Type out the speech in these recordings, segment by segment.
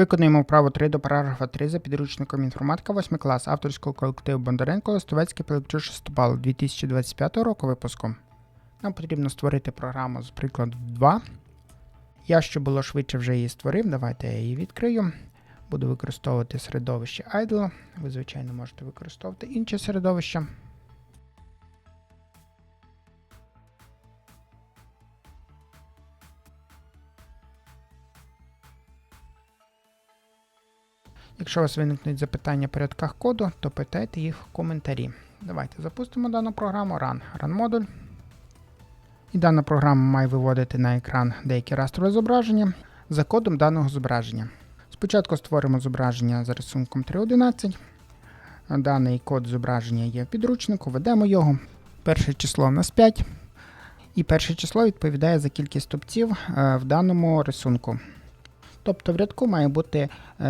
Виконуємо вправу 3 до параграфа 3 за підручником інформатика 8 клас авторського колективу Бондаренко Листовецький Пилипчук Шестопал 2025 року випуску. Нам потрібно створити програму з прикладу 2. Я, щоб було швидше, вже її створив. Давайте я її відкрию. Буду використовувати середовище Idle. Ви, звичайно, можете використовувати інше середовище. Якщо у вас виникнуть запитання в порядках коду, то питайте їх в коментарі. Давайте запустимо дану програму Run. Run модуль. І дана програма має виводити на екран деякі растрове зображення за кодом даного зображення. Спочатку створимо зображення за рисунком 3.11. Даний код зображення є в підручнику, ведемо його. Перше число в нас 5. І перше число відповідає за кількість стопців е, в даному рисунку. Тобто в рядку має бути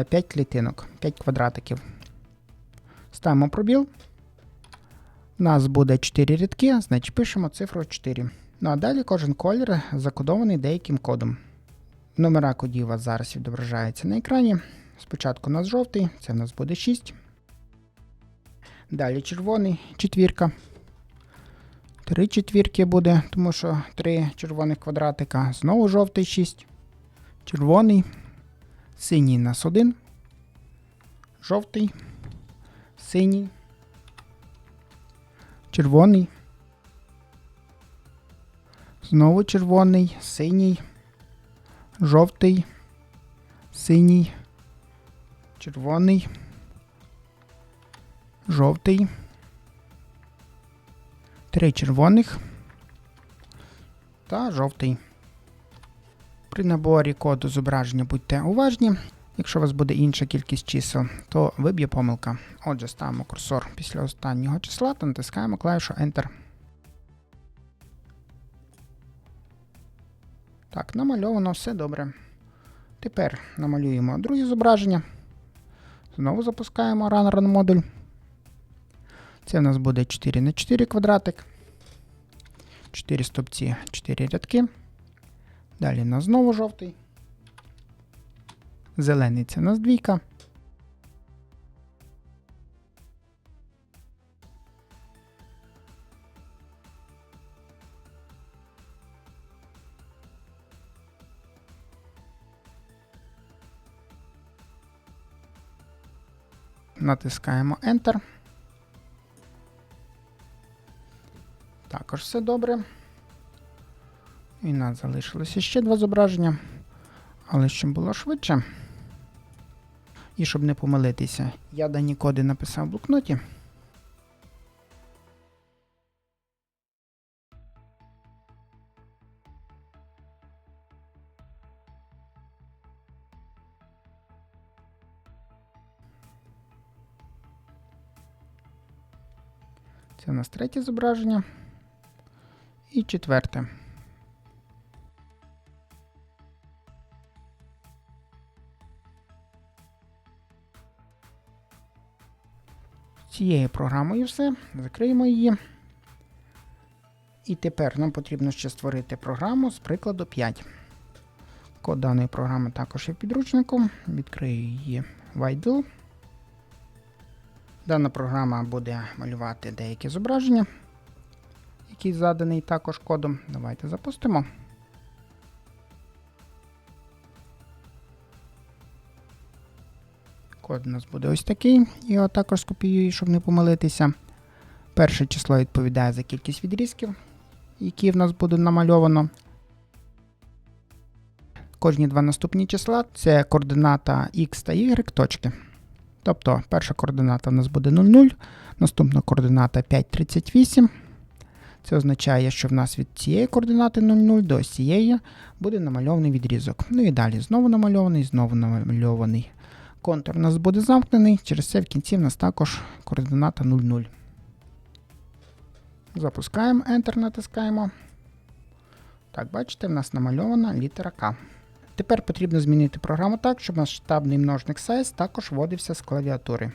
5 клітинок, 5 квадратиків. Ставимо пробіл. У нас буде 4 рядки, значить пишемо цифру 4. Ну а далі кожен колір закодований деяким кодом. Номера кодів у вас зараз відображаються на екрані. Спочатку у нас жовтий, це в нас буде 6. Далі червоний, четвірка. Три четвірки буде, тому що три червоних квадратика. Знову жовтий 6. Червоний. Синій нас один. Жовтий. Синій. Червоний. Знову червоний, синій, жовтий, синій, червоний, жовтий. Три червоних та жовтий. При наборі коду зображення будьте уважні. Якщо у вас буде інша кількість чисел, то виб'є помилка. Отже, ставимо курсор після останнього числа та натискаємо клавішу Enter. Так, намальовано все добре. Тепер намалюємо друге зображення. Знову запускаємо Run модуль. Це в нас буде 4 на 4 квадратик. 4 стопці, 4 рядки. Далі у нас знову жовтий. Зелений це у нас двійка. Натискаємо Enter. Також все добре. І нас залишилося ще два зображення. Але щоб було швидше. І щоб не помилитися, я дані коди написав в блокноті. Це у нас третє зображення. І четверте. Цією програмою все. Закриємо її. І тепер нам потрібно ще створити програму з прикладу 5. Код даної програми також є в підручнику. Відкрию її IDLE. Дана програма буде малювати деякі зображення, які заданий також кодом. Давайте запустимо. Код у нас буде ось такий. Його також скопіюю, щоб не помилитися. Перше число відповідає за кількість відрізків, які в нас буде намальовано. Кожні два наступні числа це координата x та y точки. Тобто перша координата у нас буде 0,0, наступна координата 5,38. Це означає, що в нас від цієї координати 0,0 до цієї буде намальований відрізок. Ну і далі знову намальований, знову намальований. Контур у нас буде замкнений, через це в кінці в нас також координата 0,0. Запускаємо, Enter натискаємо. Так, бачите, в нас намальована літера К. Тепер потрібно змінити програму так, щоб наш штабний множник size також вводився з клавіатури.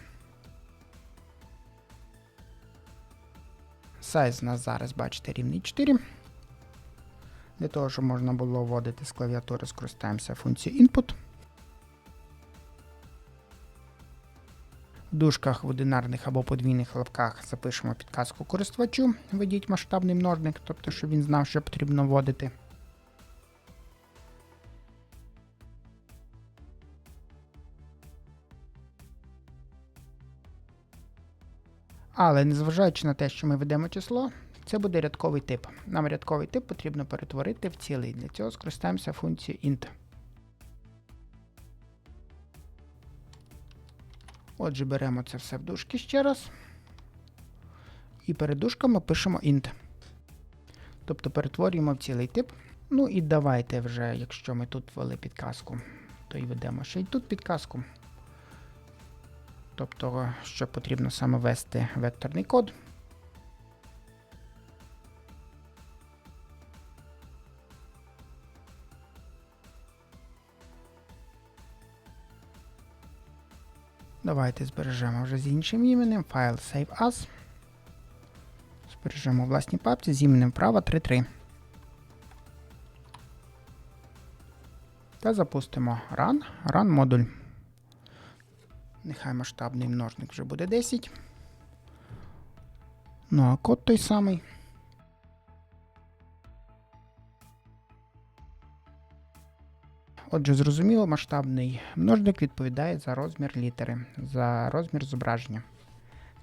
Size у нас зараз, бачите, рівний 4. Для того, щоб можна було вводити з клавіатури, скористаємося функцією input. Дужках в одинарних або подвійних лапках запишемо підказку користувачу, введіть масштабний множник, тобто, щоб він знав, що потрібно вводити. Але незважаючи на те, що ми ведемо число, це буде рядковий тип. Нам рядковий тип потрібно перетворити в цілий. Для цього скористаємося функцією int. Отже, беремо це все в дужки ще раз. І перед дужками пишемо int. Тобто перетворюємо в цілий тип. Ну і давайте вже, якщо ми тут ввели підказку, то і ведемо ще й тут підказку. Тобто, що потрібно саме ввести векторний код. Давайте збережемо вже з іншим іменем. Файл Save As. Збережемо власній папці з іменем права 3.3. Та запустимо Run, Run модуль. Нехай масштабний множник вже буде 10. Ну а код той самий. Отже, зрозуміло, масштабний множник відповідає за розмір літери, за розмір зображення.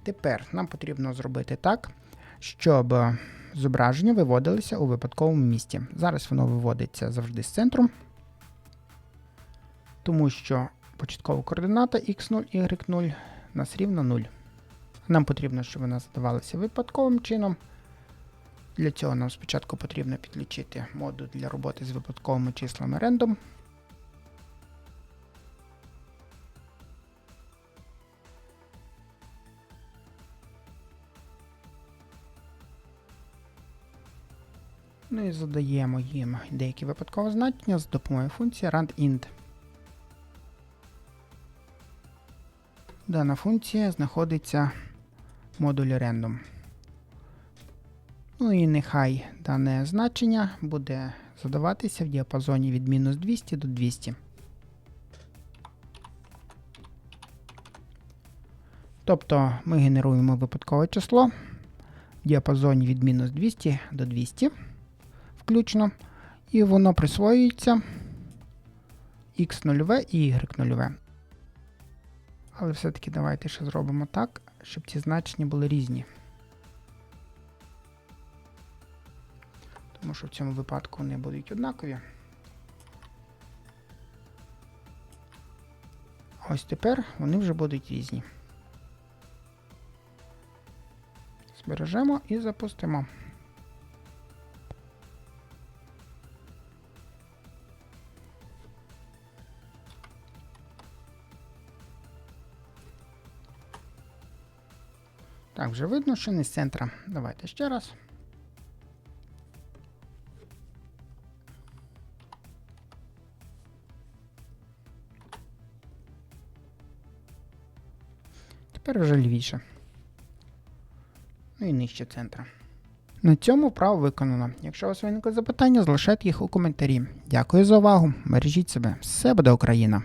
Тепер нам потрібно зробити так, щоб зображення виводилося у випадковому місці. Зараз воно виводиться завжди з центру, тому що початкова координата x0, y0 у нас рівно 0. Нам потрібно, щоб вона задавалася випадковим чином. Для цього нам спочатку потрібно підключити модуль для роботи з випадковими числами random. Ну і задаємо їм деякі випадкові значення з допомогою функції randint. Дана функція знаходиться в модулі random. Ну і нехай дане значення буде задаватися в діапазоні від мінус 200 до 200. Тобто ми генеруємо випадкове число в діапазоні від мінус 200 до 200 включно, і воно присвоюється x0 і y0. Але все-таки давайте ще зробимо так, щоб ці значення були різні. Тому що в цьому випадку вони будуть однакові. Ось тепер вони вже будуть різні. Збережемо і запустимо. Так, вже видно, що не з центра. Давайте ще раз. Тепер вже лівіше. Ну і нижче центра. На цьому вправо виконано. Якщо у вас виникли запитання, залишайте їх у коментарі. Дякую за увагу. Бережіть себе. Все буде Україна!